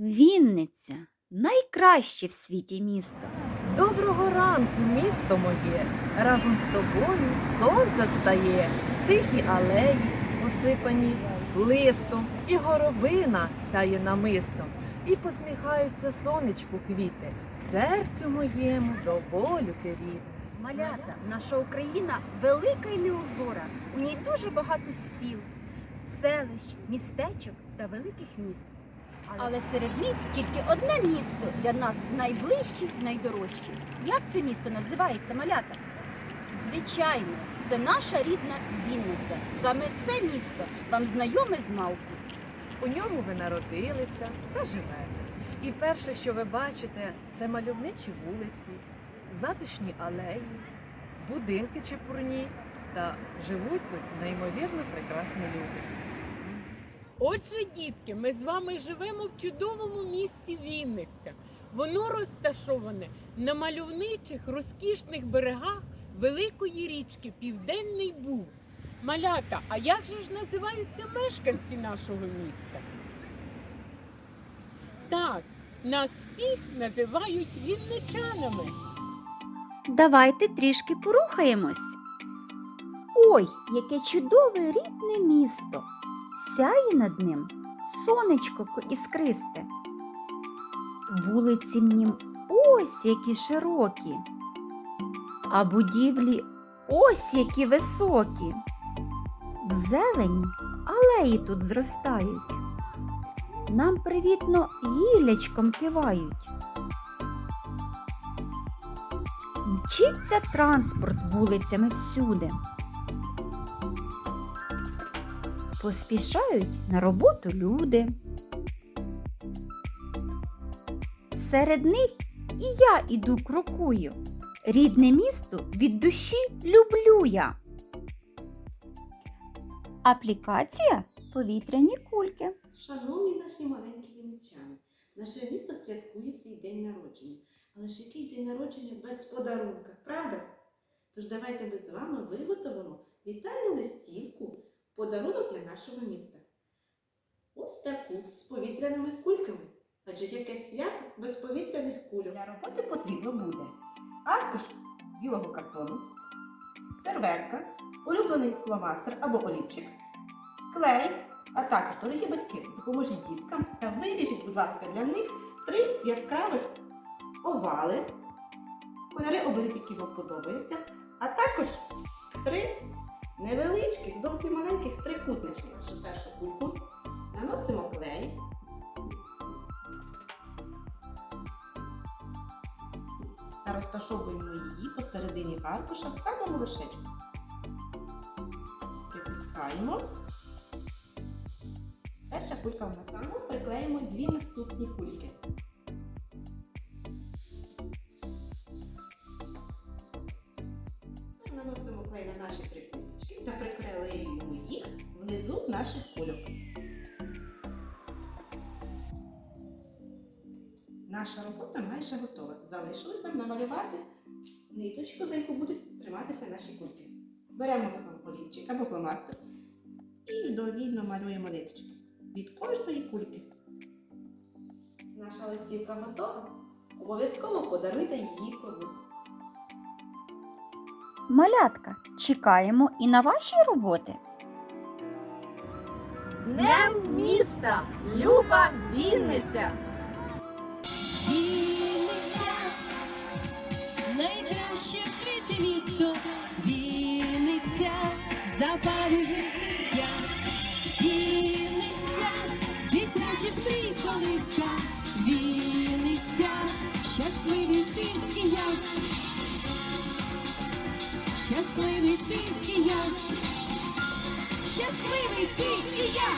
Вінниця найкраще в світі місто. Доброго ранку, місто моє, разом з тобою сонце встає, тихі алеї, осипані листом, і горобина сяє намистом, і посміхаються сонечку квіти, серцю моєму до болю ти рідний. Малята, наша Україна велика і неозора. У ній дуже багато сіл, селищ, містечок та великих міст. Але серед них тільки одне місто для нас найближче і найдорожче. Як це місто називається, малята? Звичайно, це наша рідна Вінниця. Саме це місто вам знайоме з малку. У ньому ви народилися та живете. І перше, що ви бачите, це мальовничі вулиці, затишні алеї, будинки чепурні та живуть тут неймовірно прекрасні люди. Отже, дітки, ми з вами живемо в чудовому місті Вінниця. Воно розташоване на мальовничих розкішних берегах великої річки Південний Буг. Малята, а як же ж називаються мешканці нашого міста? Так, нас всіх називають вінничанами. Давайте трішки порухаємось. Ой, яке чудове рідне місто! Сяє над ним сонечко іскристе. Вулиці в нім ось які широкі, а будівлі ось які високі. В зелені алеї тут зростають. Нам привітно гіллячком кивають. Мчиться транспорт вулицями всюди. Поспішають на роботу люди. Серед них і я іду крокую. Рідне місто від душі люблю я. Аплікація повітряні кульки. Шановні наші маленькі вінничани, наше місто святкує свій день народження. Але ж який день народження без подарунка, правда? Тож давайте ми з вами виготовимо вітальну листівку подарунок для нашого міста. Ось таку з повітряними кульками. Адже яке свято без повітряних кульок. Для роботи потрібно буде аркуш білого картону, серветка, улюблений фломастер або олівчик, клей, а також, дорогі батьки, допоможіть діткам та виріжіть, будь ласка, для них три яскравих овали, кольори оберіть, які вам подобаються, а також три невеличких, зовсім маленьких трикутнички. Нашу першу кульку наносимо клей. та розташовуємо її посередині аркуша в самому вершечку. Притискаємо. Перша кулька в нас приклеїмо дві наступні кульки. Наших кульок. Наша робота майже готова. Залишилось нам намалювати ниточку, за яку будуть триматися наші кульки. Беремо олівчик або фломастер і довільно малюємо ниточки від кожної кульки. Наша листівка готова. Обов'язково подаруйте її комусь. Малятка, чекаємо і на ваші роботи. Днем міста! Люба Вінниця! Вінниця, найкраще в світі місто, Вінниця, запалює серця, Вінниця, дитячі мрій щасливий ти і я,